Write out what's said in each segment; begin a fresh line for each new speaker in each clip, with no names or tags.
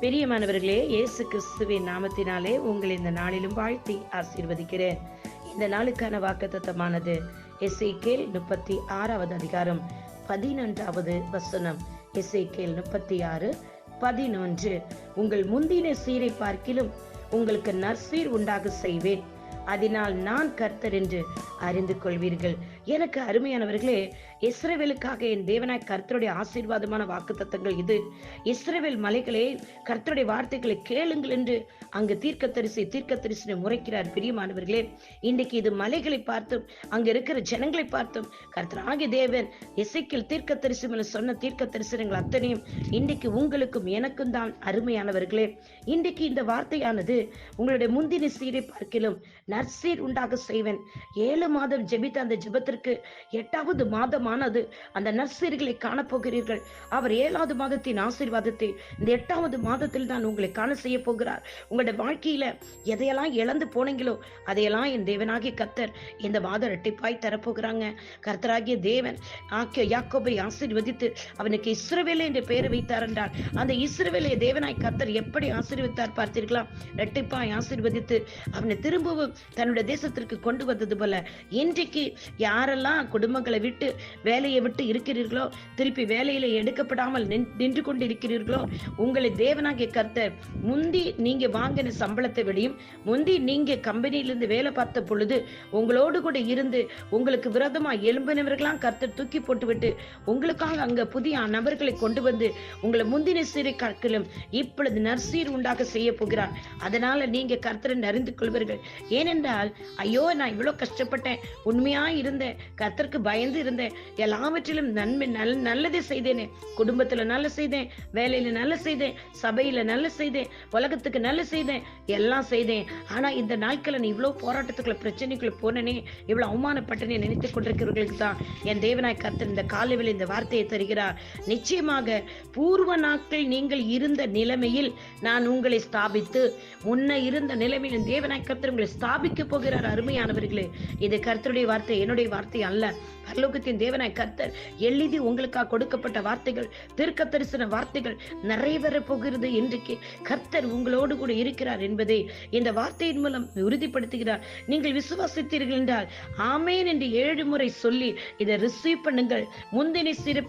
பிரியமானவர்களே இயேசு கிறிஸ்துவின் நாமத்தினாலே உங்களை இந்த நாளிலும் வாழ்த்தி ஆசீர்வதிக்கிறேன். இந்த நாளுக்கான வாக்குத்தத்தமானது எஸ்ஐகேல் முப்பத்தி ஆறாவது அதிகாரம் பதினொன்றாவது வசனம். எஸ்ஐகேல் முப்பத்தி ஆறு பதினொன்று. உங்கள் முந்தின சீரை பார்க்கிலும் உங்களுக்கு நற்சீர் உண்டாக செய்வேன். அதனால் நான் கர்த்தர் என்று அறிந்து கொள்வீர்கள். எனக்கு அருமையானவர்களே இஸ்ரவேலுக்காக என் தேவனாய் கர்த்தருடைய ஆசீர்வாதமான வாக்குத்தத்தங்கள் இது. இஸ்ரவேல் மலைகளே கர்த்தருடைய வார்த்தைகளை கேளுங்கள் என்று அங்கு தீர்க்கத்தரிசி தீர்க்கத்தரிசனை முறைக்கிறார். பிரியமானவர்களே இன்றைக்கு இது மலைகளை பார்த்தும் அங்க இருக்கிற ஜனங்களை பார்த்தும் கர்த்தராகிய தேவன் இசைக்கில் தீர்க்கத்தரிசி மேல சொன்ன தீர்க்க தரிசனங்கள் அத்தனையும் இன்றைக்கு உங்களுக்கும் எனக்கும் தான். அருமையானவர்களே இன்றைக்கு இந்த வார்த்தையானது உங்களுடைய முந்தின சீரை பார்க்கிலும் நற்சீர் உண்டாக செய்வேன். ஏழு மாதம் ஜெபித்த அந்த ஜெபத்திற்கு எட்டாவது மாதமானது. அந்த நற்சீர்களை காணப்போகிறீர்கள். அவர் ஏழாவது மாதத்தின் ஆசீர்வாதத்தை இந்த எட்டாவது மாதத்தில் தான் உங்களை காண செய்ய போகிறார். உங்களுடைய வாழ்க்கையில எதையெல்லாம் இழந்து போனீங்களோ அதையெல்லாம் என் தேவனாகிய கத்தர் இந்த மாதம் இரட்டிப்பாய் தரப்போகிறாங்க. கர்த்தராகிய தேவன் ஆக்கிய யாக்கோபை ஆசீர்வதித்து அவனுக்கு இஸ்ரவேலே என்று பெயர் வைத்தார் என்றார். அந்த இஸ்ரவேலை தேவனாய் கத்தர் எப்படி ஆசீர்வதித்தார் பார்த்தீர்களா? இரட்டிப்பாய் ஆசீர்வதித்து அவனை திரும்பவும் தன்னுடைய தேசத்திற்கு கொண்டு வந்தது போல இன்றைக்கு யாரெல்லாம் குடும்பங்களை விட்டு வேலையை விட்டு இருக்கிறீர்களோ திருப்பி வேலையில எடுக்கப்படாமல் நின்று கொண்டு இருக்கிறீர்களோ உங்களை தேவனாகிய கர்த்தர் முந்தி நீங்க வாங்கின சம்பளத்தை விடையும் முந்தி நீங்க கம்பெனியிலிருந்து வேலை பார்த்த பொழுது உங்களோடு கூட இருந்து உங்களுக்கு விரதமா எலும்பினவர்களாம் கர்த்தர் தூக்கி போட்டுவிட்டு உங்களுக்காக அங்க புதிய நபர்களை கொண்டு வந்து உங்களை முந்தின சிறு கற்களும் இப்பொழுது நர்சீர் உண்டாக செய்ய போகிறார். அதனால நீங்க கர்த்தரை அறிந்து கொள்வீர்கள். ஏனென்றால் ஐயோ நான் இவ்வளவு கஷ்டப்பட்டேன். உண்மையா இருந்தேன். கத்தருக்கு பயந்து இருந்தேன். எல்லாவற்றிலும் நன்மை நல் நல்லதே செய்தேனே. குடும்பத்துல நல்ல செய்தேன். வேலையில நல்ல செய்தேன். சபையில நல்ல செய்தேன். உலகத்துக்கு நல்ல செய்தேன். எல்லாம் செய்தேன். ஆனா இந்த நாட்கள நீ இவ்வளவு போராட்டத்துக்குள்ள பிரச்சனைக்குள்ள போனனே. இவ்வளவு அவமானப்பட்டனே நினைத்துக் கொண்டிருக்கிறவர்களுக்கு தான் என் தேவனாய் கத்தர் இந்த காலையில் இந்த வார்த்தையை தருகிறார். நிச்சயமாக பூர்வ நாட்கள் நீங்கள் இருந்த நிலைமையில் நான் உங்களை ஸ்தாபித்து முன்ன இருந்த நிலைமையில் என் தேவனாய் கர்த்தர் உங்களை ஸ்தாபிக்க போகிறார் அருமையானவர்களே. இது கர்த்தருடைய வார்த்தை என்னுடைய வார்த்தை அல்ல. பரலோகத்தின் தேவனாய் கர்த்தர் எழுதி உங்களுக்காக கொடுக்கப்பட்ட வார்த்தைகள் தீர்க்க தரிசன வார்த்தைகள் நிறைவேற போகிறது இன்றைக்கு கர்த்தர் உங்களோடு கூட இருக்கிறார் என்பதை இந்த வார்த்தையின் மூலம் உறுதிப்படுத்துகிறார். நீங்கள் விசுவாசித்தீர்கள் என்றால் ஆமேன் என்று ஏழு முறை சொல்லி இதை ரிசீவ் பண்ணுங்கள். முந்தினை சிறு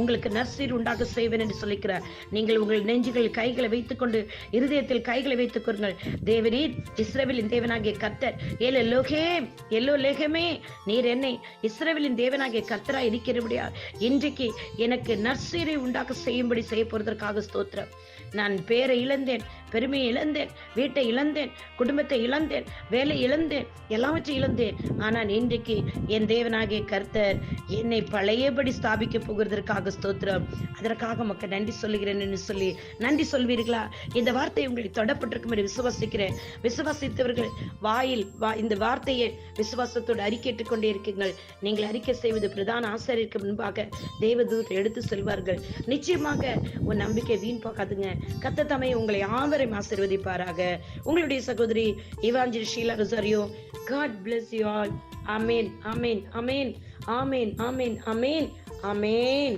உங்களுக்கு நற்சீர் உண்டாக செய்வேன் என்று சொல்லிக்கிறார். நீங்கள் உங்கள் நெஞ்சுகள் கைகளை வைத்துக்கொண்டு இருதயத்தில் கைகளை வைத்துக் கொள்ளுங்கள். தேவனீர் இஸ்ரவேலின் தேவனாகிய கர்த்தர். ஏல லோகே எல்லோ லேகமே நீர் என்னை இஸ்ரேவலின் தேவனாகிய கர்த்தரா இருக்கிறபடியா இன்றைக்கு எனக்கு நற்சீரை உண்டாக்க செய்யும்படி செய்ய போறதற்காக ஸ்தோத்திரம். நான் பேரை இழந்தேன் பெருமையை இழந்தேன் வீட்டை இழந்தேன் குடும்பத்தை இழந்தேன் வேலை இழந்தேன் எல்லாவற்றையும் இழந்தேன். ஆனால் இன்றைக்கு என் தேவனாகிய கர்த்தர் என்னை பழையபடி ஸ்தாபிக்க போகிறதற்காக ஸ்தோத்திரம். அதற்காக மக்கள் நன்றி சொல்லுகிறேன் என்று சொல்லி நன்றி சொல்வீர்களா? இந்த வார்த்தை உங்களை தொடப்பட்டிருக்கும் என்று விசுவாசிக்கிறேன். விசுவாசித்தவர்கள் வாயில் வா- இந்த வார்த்தையை விசுவாசத்தோடு அறிக்கையிட்டுக் கொண்டே இருக்கீங்கள் நீங்கள் அறிக்கை செய்வது பிரதான ஆசிரியருக்கு முன்பாக தேவதூர் எடுத்து செல்வார்கள். நிச்சயமாக உன் நம்பிக்கை வீண் பார்க்காதுங்க கத்த தமை உங்களை அனைவரையும் ஆசிர்வதிப்பாராக. உங்களுடைய சகோதரி evangel Sheela Rosario God bless you all amen amen amen amen amen amen amen